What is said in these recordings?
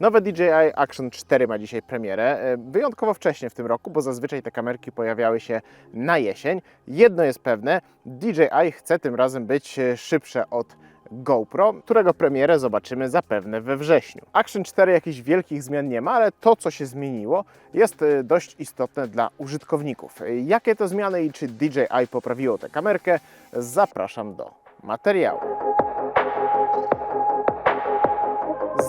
Nowe DJI Action 4 ma dzisiaj premierę. e, Wyjątkowo wcześnie w tym roku, bo zazwyczaj te kamerki pojawiały się na jesień. Jedno jest pewne, DJI chce tym razem być e, szybsze od GoPro, którego premierę zobaczymy zapewne we wrześniu. Action 4 jakichś wielkich zmian nie ma, ale to, co się zmieniło, jest e, dość istotne dla użytkowników. Jakie to zmiany i czy DJI poprawiło tę kamerkę? Zapraszam do materiału.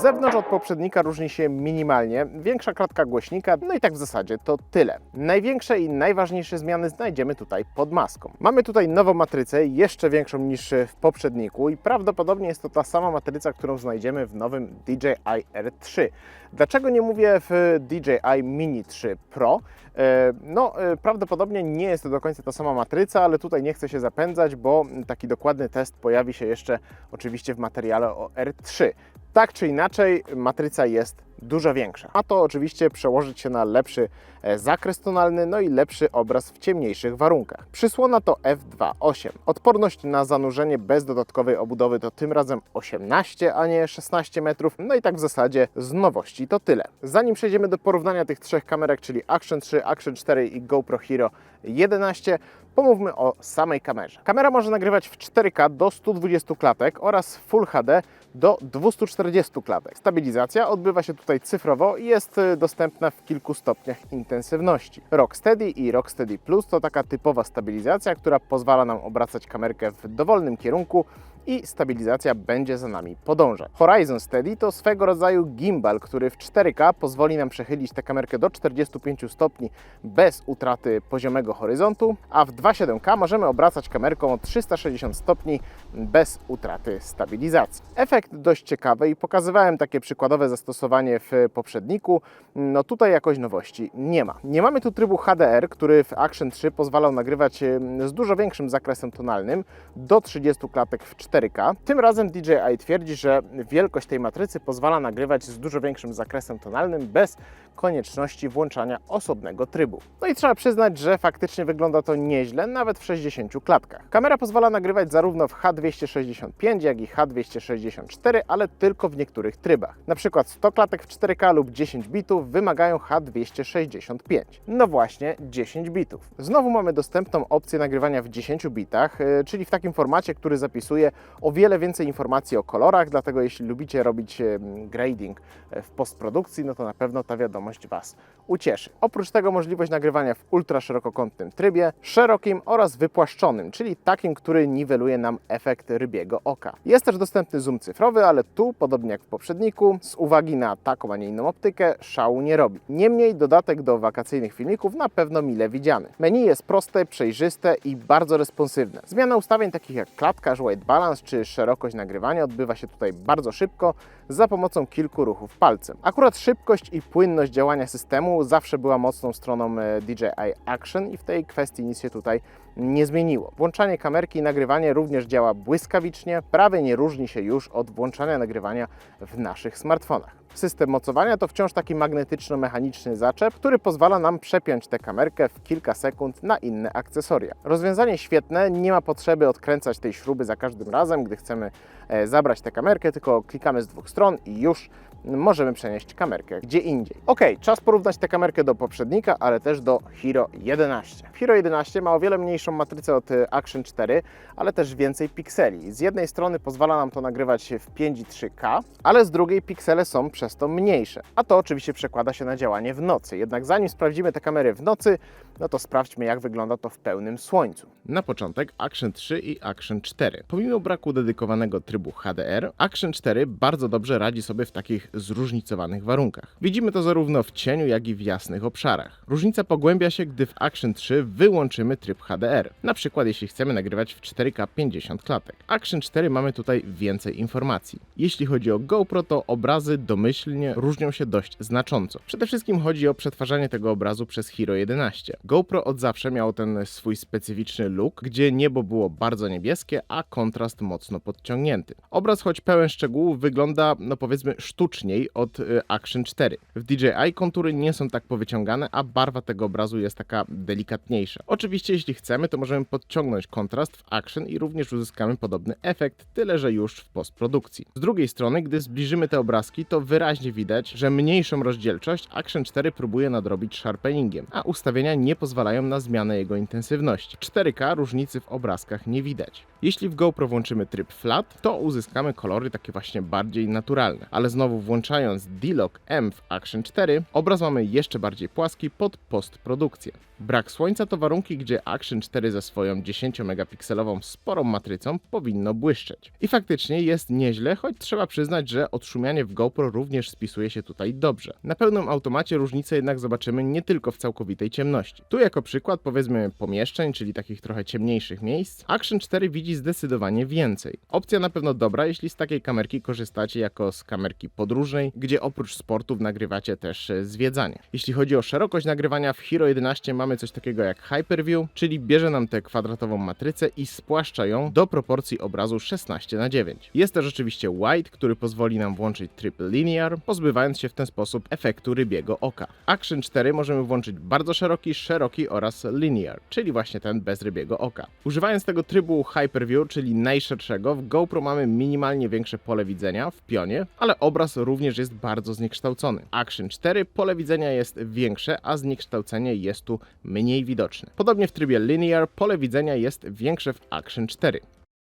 Zewnątrz od poprzednika różni się minimalnie, większa klatka głośnika, no i tak w zasadzie to tyle. Największe i najważniejsze zmiany znajdziemy tutaj pod maską. Mamy tutaj nową matrycę, jeszcze większą niż w poprzedniku i prawdopodobnie jest to ta sama matryca, którą znajdziemy w nowym DJI R3. Dlaczego nie mówię w DJI Mini 3 Pro? E, No, e, prawdopodobnie nie jest to do końca ta sama matryca, ale tutaj nie chcę się zapędzać, bo taki dokładny test pojawi się jeszcze oczywiście w materiale o R3. Tak czy inaczej, matryca jest dużo większa. A to oczywiście przełożyć się na lepszy e, zakres tonalny, no i lepszy obraz w ciemniejszych warunkach. Przysłona to f2.8. Odporność na zanurzenie bez dodatkowej obudowy to tym razem 18, a nie 16 metrów. No i tak w zasadzie z nowości to tyle. Zanim przejdziemy do porównania tych trzech kamerek, czyli Action 3, Action 4 i GoPro Hero 11, pomówmy o samej kamerze. Kamera może nagrywać w 4K do 120 klatek oraz Full HD do 240 klatek. Stabilizacja odbywa się tutaj cyfrowo i jest y, dostępna w kilku stopniach intensywności. Rocksteady i Rocksteady Plus to taka typowa stabilizacja, która pozwala nam obracać kamerkę w dowolnym kierunku i stabilizacja będzie za nami podążać. Horizon Steady to swego rodzaju gimbal, który w 4K pozwoli nam przechylić tę kamerkę do 45 stopni bez utraty poziomego horyzontu, a w 2.7K możemy obracać kamerką o 360 stopni bez utraty stabilizacji. Efekt dość ciekawy i pokazywałem takie przykładowe zastosowanie w poprzedniku. No tutaj jakoś nowości nie ma. Nie mamy tu trybu HDR, który w Action 3 pozwalał nagrywać z dużo większym zakresem tonalnym do 30 klatek w 4K. Tym razem DJI twierdzi, że wielkość tej matrycy pozwala nagrywać z dużo większym zakresem tonalnym bez konieczności włączania osobnego trybu. No i trzeba przyznać, że faktycznie wygląda to nieźle, nawet w 60 klatkach. Kamera pozwala nagrywać zarówno w H265, jak i H264, ale tylko w niektórych trybach. Na przykład 100 klatek w 4K lub 10 bitów wymagają H265. No właśnie, 10 bitów. Znowu mamy dostępną opcję nagrywania w 10 bitach, yy, czyli w takim formacie, który zapisuje o wiele więcej informacji o kolorach, dlatego jeśli lubicie robić em, grading e, w postprodukcji, no to na pewno ta wiadomość Was ucieszy. Oprócz tego możliwość nagrywania w ultraszerokokątnym trybie, szerokim oraz wypłaszczonym, czyli takim, który niweluje nam efekt rybiego oka. Jest też dostępny zoom cyfrowy, ale tu, podobnie jak w poprzedniku, z uwagi na taką, a nie inną optykę, szału nie robi. Niemniej dodatek do wakacyjnych filmików na pewno mile widziany. Menu jest proste, przejrzyste i bardzo responsywne. Zmiana ustawień takich jak klatkarz, white balance czy szerokość nagrywania odbywa się tutaj bardzo szybko za pomocą kilku ruchów palcem. Akurat szybkość i płynność działania systemu zawsze była mocną stroną e, DJI Action i w tej kwestii nic się tutaj nie zmieniło. Włączanie kamerki i nagrywanie również działa błyskawicznie, prawie nie różni się już od włączania nagrywania w naszych smartfonach. System mocowania to wciąż taki magnetyczno-mechaniczny zaczep, który pozwala nam przepiąć tę kamerkę w kilka sekund na inne akcesoria. Rozwiązanie świetne, nie ma potrzeby odkręcać tej śruby za każdym razem, gdy chcemy e, zabrać tę kamerkę, tylko klikamy z dwóch stron i już możemy przenieść kamerkę gdzie indziej. Ok, czas porównać tę kamerkę do poprzednika, ale też do Hero 11. Hero 11 ma o wiele mniejszą matrycę od e, Action 4, ale też więcej pikseli. Z jednej strony pozwala nam to nagrywać w 5 i 3K, ale z drugiej piksele są przez to mniejsze. A to oczywiście przekłada się na działanie w nocy. Jednak zanim sprawdzimy te kamery w nocy, no to sprawdźmy jak wygląda to w pełnym słońcu. Na początek Action 3 i Action 4. Pomimo braku dedykowanego trybu HDR, Action 4 bardzo dobrze radzi sobie w takich zróżnicowanych warunkach. Widzimy to zarówno w cieniu, jak i w jasnych obszarach. Różnica pogłębia się, gdy w Action 3 wyłączymy tryb HDR. Na przykład jeśli chcemy nagrywać w 4K 50 klatek. Action 4 mamy tutaj więcej informacji. Jeśli chodzi o GoPro, to obrazy domyślnie różnią się dość znacząco. Przede wszystkim chodzi o przetwarzanie tego obrazu przez Hero 11. GoPro od zawsze miało ten swój specyficzny look, gdzie niebo było bardzo niebieskie, a kontrast mocno podciągnięty. Obraz, choć pełen szczegółów, wygląda, no powiedzmy, sztuczniej od y, Action 4. W DJI kontury nie są tak powyciągane, a barwa tego obrazu jest taka delikatniejsza. Oczywiście, jeśli chcemy, to możemy podciągnąć kontrast w Action i również uzyskamy podobny efekt, tyle że już w postprodukcji. Z drugiej strony, gdy zbliżymy te obrazki, to wyraźnie widać, że mniejszą rozdzielczość Action 4 próbuje nadrobić sharpeningiem, a ustawienia nie pozwalają na zmianę jego intensywności. 4K różnicy w obrazkach nie widać. Jeśli w GoPro włączymy tryb flat, to uzyskamy kolory takie właśnie bardziej naturalne, ale znowu włączając D-Lock M w Action 4, obraz mamy jeszcze bardziej płaski pod postprodukcję. Brak słońca to warunki, gdzie Action 4 ze swoją 10-megapikselową sporą matrycą powinno błyszczeć. I faktycznie jest nieźle, choć trzeba przyznać, że odszumianie w GoPro również spisuje się tutaj dobrze. Na pełnym automacie różnicę jednak zobaczymy nie tylko w całkowitej ciemności. Tu jako przykład powiedzmy pomieszczeń, czyli takich trochę ciemniejszych miejsc, Action 4 widzi zdecydowanie więcej. Opcja na pewno dobra, jeśli z takiej kamerki korzystacie jako z kamerki podróżnej, gdzie oprócz sportów nagrywacie też e, zwiedzanie. Jeśli chodzi o szerokość nagrywania, w Hero 11 mamy coś takiego jak Hyperview, czyli bierze nam tę kwadratową matrycę i spłaszcza ją do proporcji obrazu 16 na 9. Jest też oczywiście Wide, który pozwoli nam włączyć tryb Linear, pozbywając się w ten sposób efektu rybiego oka. Action 4 możemy włączyć bardzo szeroki, szeroki oraz Linear, czyli właśnie ten bez rybiego oka. Używając tego trybu Hyperview, czyli najszerszego, w GoPro mamy minimalnie większe pole widzenia w pionie, ale obraz również jest bardzo zniekształcony. Action 4 pole widzenia jest większe, a zniekształcenie jest tu mniej widoczne. Podobnie w trybie Linear pole widzenia jest większe w Action 4.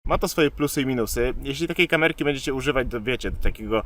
Ma to swoje plusy i minusy. Jeśli takiej kamerki będziecie używać, do wiecie, do takiego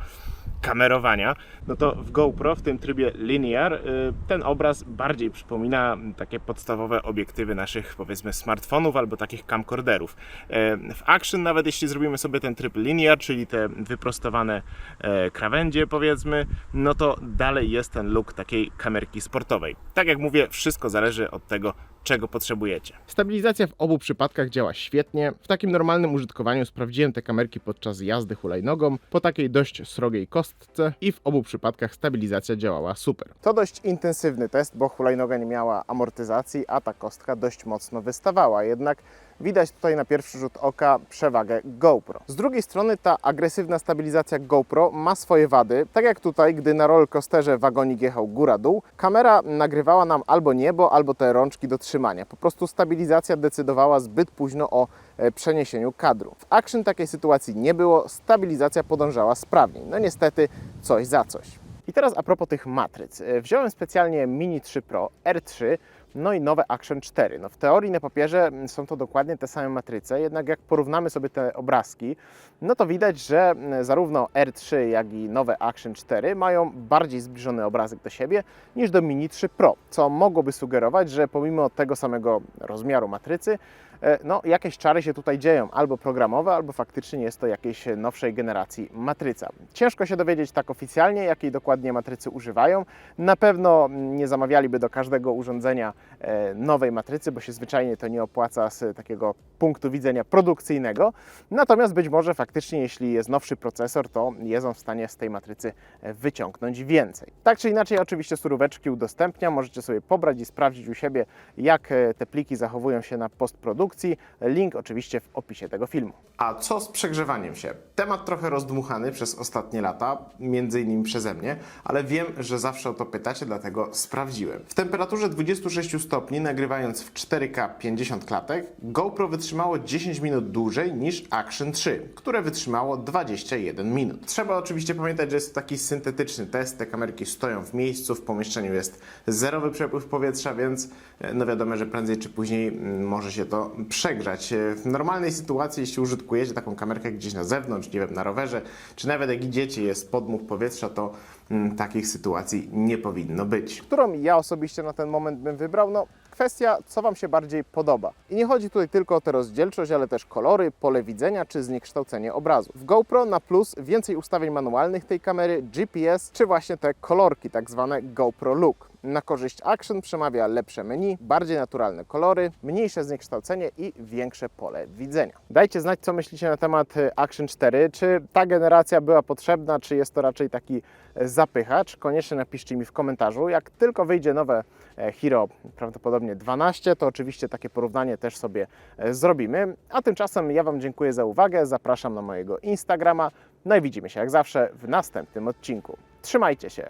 kamerowania, no to w GoPro w tym trybie linear y, ten obraz bardziej przypomina takie podstawowe obiektywy naszych powiedzmy smartfonów albo takich camcorderów. E, W Action nawet jeśli zrobimy sobie ten tryb linear, czyli te wyprostowane e, krawędzie powiedzmy, no to dalej jest ten look takiej kamerki sportowej. Tak jak mówię, wszystko zależy od tego, czego potrzebujecie. Stabilizacja w obu przypadkach działa świetnie. W takim normalnym użytkowaniu sprawdziłem te kamerki podczas jazdy hulajnogą po takiej dość srogiej kostce i w obu przypadkach stabilizacja działała super. To dość intensywny test, bo hulajnoga nie miała amortyzacji, a ta kostka dość mocno wystawała. Jednak widać tutaj na pierwszy rzut oka przewagę GoPro. Z drugiej strony ta agresywna stabilizacja GoPro ma swoje wady. Tak jak tutaj, gdy na rollercoasterze wagonik jechał góra-dół, kamera nagrywała nam albo niebo, albo te rączki do trzymania. Po prostu stabilizacja decydowała zbyt późno o e, przeniesieniu kadru. W Action takiej sytuacji nie było, stabilizacja podążała sprawniej. No niestety coś za coś. I teraz a propos tych matryc. E, Wziąłem specjalnie Mini 3 Pro R3, no i nowe Action 4. No w teorii na papierze mm, są to dokładnie te same matryce, jednak jak porównamy sobie te obrazki, no to widać, że mm, zarówno R3, jak i nowe Action 4 mają bardziej zbliżony obrazek do siebie niż do Mini 3 Pro, co mogłoby sugerować, że pomimo tego samego rozmiaru matrycy, no jakieś czary się tutaj dzieją, albo programowe, albo faktycznie jest to jakiejś nowszej generacji matryca. Ciężko się dowiedzieć tak oficjalnie, jakiej dokładnie matrycy używają. Na pewno nie zamawialiby do każdego urządzenia e, nowej matrycy, bo się zwyczajnie to nie opłaca z takiego punktu widzenia produkcyjnego. Natomiast być może faktycznie, jeśli jest nowszy procesor, to jest on w stanie z tej matrycy e, wyciągnąć więcej. Tak czy inaczej, oczywiście suróweczki udostępniam, możecie sobie pobrać i sprawdzić u siebie, jak e, te pliki zachowują się na postprodukcji. Link oczywiście w opisie tego filmu. A co z przegrzewaniem się? Temat trochę rozdmuchany przez ostatnie lata, między innymi przeze mnie, ale wiem, że zawsze o to pytacie, dlatego sprawdziłem. W temperaturze 26 stopni, nagrywając w 4K 50 klatek, GoPro wytrzymało 10 minut dłużej niż Action 3, które wytrzymało 21 minut. Trzeba oczywiście pamiętać, że jest to taki syntetyczny test, te kamerki stoją w miejscu, w pomieszczeniu jest zerowy przepływ powietrza, więc e, no wiadomo, że prędzej czy później mm, może się to przegrzać. E, W normalnej sytuacji, jeśli użytkujecie taką kamerkę gdzieś na zewnątrz, nie wiem, na rowerze, czy nawet jak idziecie, jest podmuch powietrza, to mm, takich sytuacji nie powinno być. Którą ja osobiście na ten moment bym wybrał? No, kwestia, co Wam się bardziej podoba. I nie chodzi tutaj tylko o tę rozdzielczość, ale też kolory, pole widzenia czy zniekształcenie obrazu. W GoPro na plus więcej ustawień manualnych tej kamery, GPS czy właśnie te kolorki, tak zwane GoPro Look. Na korzyść Action przemawia lepsze menu, bardziej naturalne kolory, mniejsze zniekształcenie i większe pole widzenia. Dajcie znać, co myślicie na temat e, Action 4. Czy ta generacja była potrzebna, czy jest to raczej taki e, zapychacz? Koniecznie napiszcie mi w komentarzu. Jak tylko wyjdzie nowe e, Hero, prawdopodobnie 12, to oczywiście takie porównanie też sobie zrobimy. A tymczasem ja Wam dziękuję za uwagę, zapraszam na mojego Instagrama. No i widzimy się jak zawsze w następnym odcinku. Trzymajcie się!